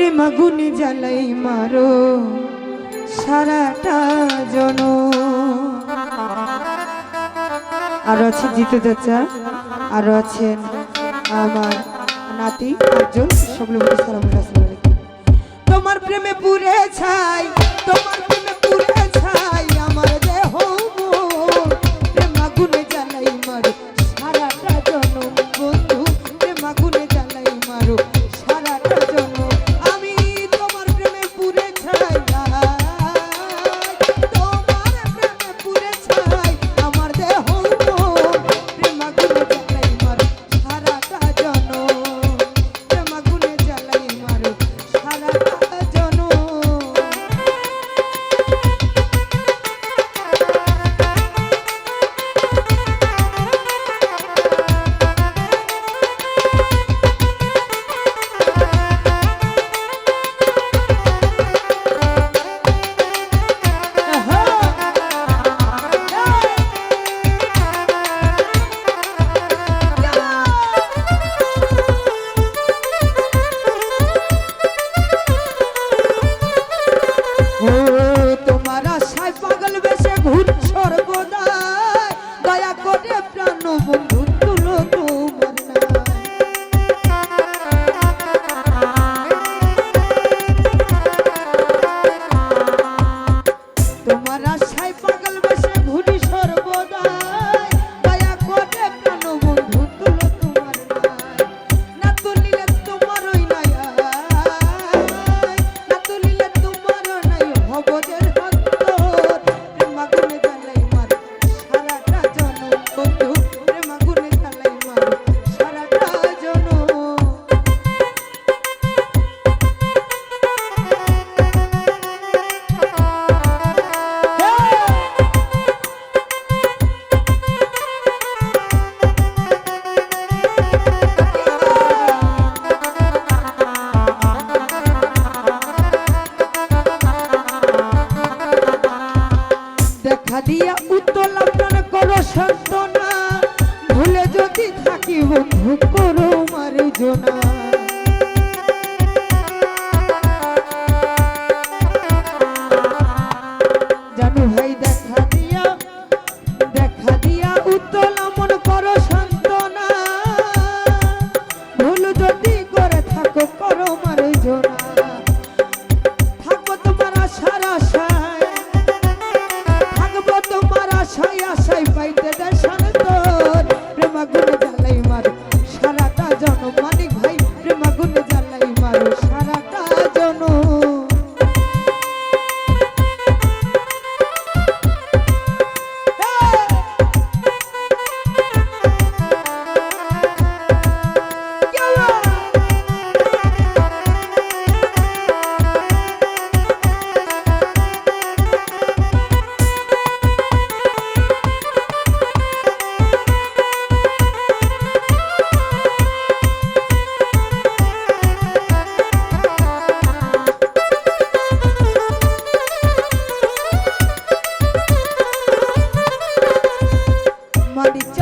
প্রেম আগুনে জ্বালাই মারো সারাটা জন। আরও আছে জিতু চাচা আরও আছেন আমার নাতি আটজন সবলে তোমার প্রেমে পুরে ছাই, তোমার প্রেমে পুরে দয়া করে প্রাণ বন্ধু படிச்ச